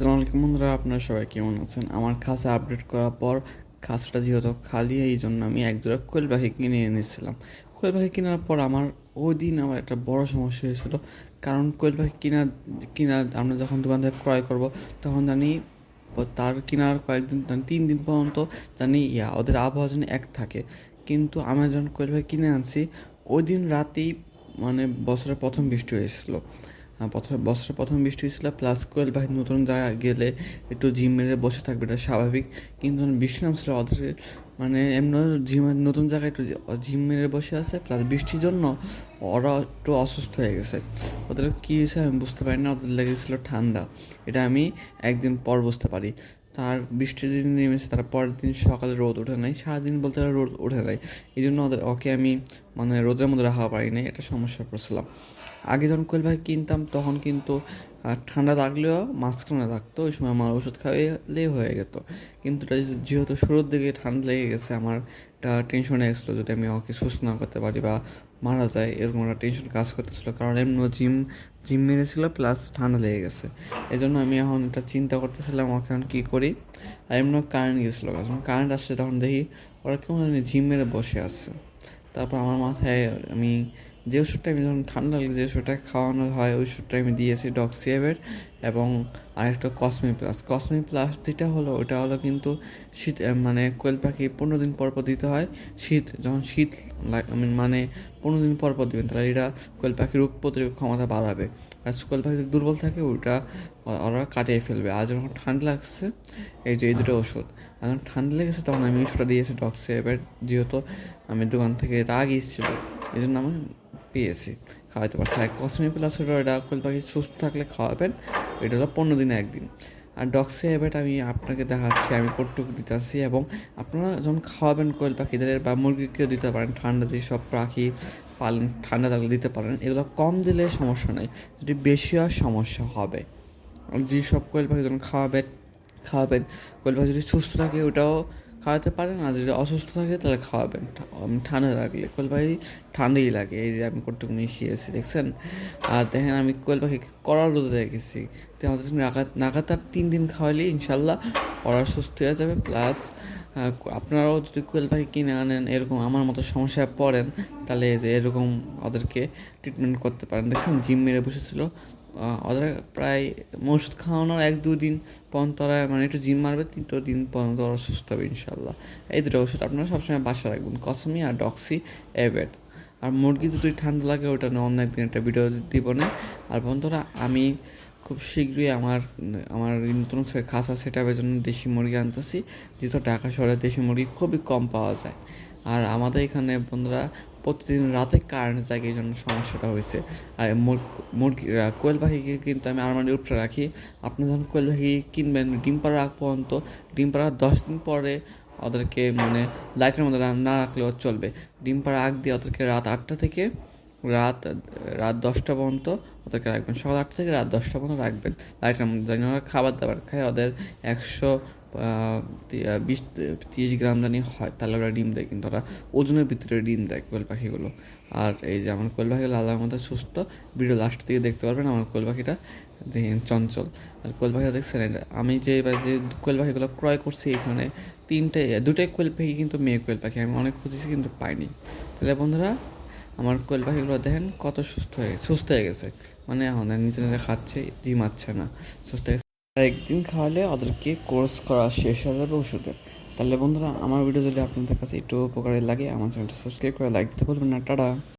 আসসালামু আলাইকুম বন্ধুরা, আপনারা সবাই কেমন আছেন? আমার খাঁচা আপডেট করার পর খাঁচাটা যেহেতু খালি, এই জন্য আমি এক জোড়া কোয়েল পাখি কিনে এনেছিলাম। কোয়েল পাখি কেনার পর আমার ওই দিন আমার একটা বড় সমস্যা হয়েছিল। কারণ কোয়েল পাখি কিনা কিনা আমরা যখন দোকান থেকে ক্রয় করব, তখন জানি তার কেনার কয়েকদিন তিন দিন পর্যন্ত জানি ইয়া, ওদের আবহাওয়া যেন এক থাকে। কিন্তু আমি যখন কোয়েল পাখি কিনে আনছি ওই দিন রাতেই মানে বছরের প্রথম বৃষ্টি হয়েছিল। প্রথম বছরের প্রথম বৃষ্টি হয়েছিল প্লাস কোয়েল পাখি নতুন জায়গা গেলে একটু জিম মেরে বসে থাকবে, এটা স্বাভাবিক। কিন্তু বৃষ্টি নামছিল ওদের মানে এমন জিম নতুন জায়গায় একটু জিম মেরে বসে আছে প্লাস বৃষ্টির জন্য ওরা একটু অসুস্থ হয়ে গেছে। ওদের কী হয়েছে আমি বুঝতে পারি না, ওদের লেগেছিলো ঠান্ডা। এটা আমি একদিন পর বুঝতে পারি। তার বৃষ্টি দিন নেমেছে, তার পরের দিন সকালে রোদ ওঠে নাই, সারাদিন বলতে গেলে রোদ ওঠে নাই। এই জন্য ওদের, ওকে আমি মানে রোদের মধ্যে রাখা পারি নাই, এটা সমস্যা পড়ছিলাম। আগে যখন কোয়েল পাখি কিনতাম, তখন কিন্তু ঠান্ডা লাগলেও মাঝখানে থাকতো, ওই সময় আমার ওষুধ খাওয়াইলে হয়ে যেত। কিন্তু যেহেতু শুরুর দিকে ঠান্ডা লেগে গেছে, আমার একটা টেনশনে গেছিল যদি আমি ওকে সুস্থ না করতে পারি বা মারা যায়, এরকম একটা টেনশন কাজ করতেছিলো। কারণ এমনি জিম জিম মেরেছিল প্লাস ঠান্ডা লেগে গেছে। এই জন্য আমি এখন এটা চিন্তা করতেছিলাম ওকে এখন কী করি। আর এমনি কারেন্ট গেছিল যখন কারেন্ট আসছে তখন দেখি ওরা কেমন জিম মেরে বসে আছে। তারপর আমার মাথায় আমি যে ওষুধটা আমি যখন ঠান্ডা লাগে যে ওষুধটা খাওয়ানো হয়, ওই ওষুধটা আমি দিয়েছি ডক্সিয়াবের এবং আরেকটা কসমি প্লাস কসমি প্লাস যেটা হলো, ওটা হলো কিন্তু শীত মানে কোয়েল পাখি পনেরো দিন পর পর দিতে হয়। শীত, যখন শীত মানে পনেরো দিন পর পর দেবেন, তাহলে এটা কোয়েল পাখির রোগ প্রতিরোধ ক্ষমতা বাড়াবে। আর কোয়েল পাখি দুর্বল থাকে, ওটা ওরা কাটিয়ে ফেলবে। আর যখন ঠান্ডা লাগছে, এই যে এই দুটো ওষুধ যখন ঠান্ডা লেগেছে, তখন আমি ওষুধটা দিয়েছি ডক্সিয়াবের যেহেতু আমি দোকান থেকে রাগ এসেছিল এই জন্য আমি পেয়েছি খাওয়াতে পারছি আর কসমি প্লাস হলো এটা কোয়েল পাখি সুস্থ থাকলে খাওয়াবেন, এটা হলো পনেরো দিনে একদিন। আর ডক্সে এবার আমি আপনাকে দেখাচ্ছি, আমি কটুক দিতেছি এবং আপনারা যখন খাওয়াবেন কোয়েল পাখিদের বা মুরগিকেও দিতে পারেন, ঠান্ডা যেসব পাখি পালন, ঠান্ডা লাগলে দিতে পারেন, এগুলো কম দিলে সমস্যা নেই, যদি বেশি হয় সমস্যা হবে। আর যেসব কোয়েল পাখি যখন খাওয়াবেন খাওয়াবেন কোয়েল পাখি যদি সুস্থ থাকে ওটাও খাওয়াতে পারেন আর যদি অসুস্থ থাকে তাহলে খাওয়াবেন। ঠান্ডা লাগলে। কোয়েল পাখি ঠান্ডাই লাগে, এই যে আমি কটুক মিশিয়েছি দেখছেন? আর দেখেন আমি কোয়েল পাখি করার রোদে রেখেছি। তো আমাদের নাগাতার তিন দিন খাওয়ালে ইনশাল্লাহ ওরা সুস্থ হয়ে যাবে। প্লাস আপনারাও যদি কোয়েল পাখি কিনে আনেন, এরকম আমার মতো সমস্যায় পড়েন, তাহলে যে এরকম ওদেরকে ট্রিটমেন্ট করতে পারেন। দেখছেন? জিম মেরে বসেছিল ওদের প্রায় ওষুধ খাওয়ানোর এক দিন পর্যন্ত ওরা মানে একটু জিম মারবে, তিন তিনটো দিন পর্যন্ত ওরা সুস্থ হবে ইনশাল্লাহ এই দুটো ওষুধ আপনারা সবসময় বাসা রাখবেন, কসমি আর ডক্সি এবেড আর মুরগি যদি ঠান্ডা লাগে, ওটা নিয়ে অন্য একদিন একটা ভিডিও দিব না। আর বন্ধুরা, আমি খুব শীঘ্রই আমার আমার নতুন খাসা সেট আপের জন্য দেশি মুরগি আনতেছি। যেহেতু ঢাকা শহরে দেশি মুরগি খুবই কম পাওয়া যায়। আর আমাদের এখানে বন্ধুরা প্রতিদিন রাতে কারেন্ট যায় এই জন্য সমস্যাটা হয়েছে। আর মুরগি কোয়েল পাখিকে কিন্তু আমি আলমারি উপরে রাখি। আপনি যখন কোয়েল পাখি কিনবেন, ডিম পাড়া আগ পর্যন্ত, ডিম পাড়ার দশ দিন পরে ওদেরকে মানে লাইটের মধ্যে না রাখলেও চলবে। ডিম পাড়া আগ দিয়ে ওদেরকে রাত আটটা থেকে রাত রাত দশটা পর্যন্ত ওদেরকে রাখবেন। সকাল আটটা থেকে রাত দশটা পর্যন্ত রাখবেন। লাইটের মধ্যে যেন খাবার দাবার খায়, ওদের একশো বিশ, তিরিশ গ্রাম জানি হয় তাহলে ওরা ডিম দেয় কিন্তু ওরা ওজনের ভিতরে ডিম দেয় কোয়েল পাখিগুলো। আর এই যে আমার কোয়েল পাখি লালার মধ্যে সুস্থ ভিডিও লাস্ট থেকে দেখতে পারবেন আমার কোয়েল পাখিটা চঞ্চল। আর কোয়েল পাখিটা দেখছেন আমি যে এবার যে কোয়েল পাখিগুলো ক্রয় করছি এখানে, তিনটে, দুটাই কোয়েল পাখি কিন্তু মেয়ে কোয়েল পাখি, আমি অনেক খুঁজেছি কিন্তু পাইনি। তাহলে বন্ধুরা, আমার কোয়েল পাখিগুলো দেখেন কত সুস্থ হয়ে সুস্থ হয়ে গেছে। মানে এখন নিচে নিচে খাচ্ছে জিমাচ্ছে না, সুস্থ হয়ে একদিন খাওয়ালে ওদেরকে কোর্স করা শেষ হয়ে যাবে ওষুধে তাহলে বন্ধুরা, আমার ভিডিও যদি আপনাদের কাছে একটু উপকারে লাগে, আমার চ্যানেলটা সাবস্ক্রাইব করে লাইক দিতে বলবেন না। টাটা!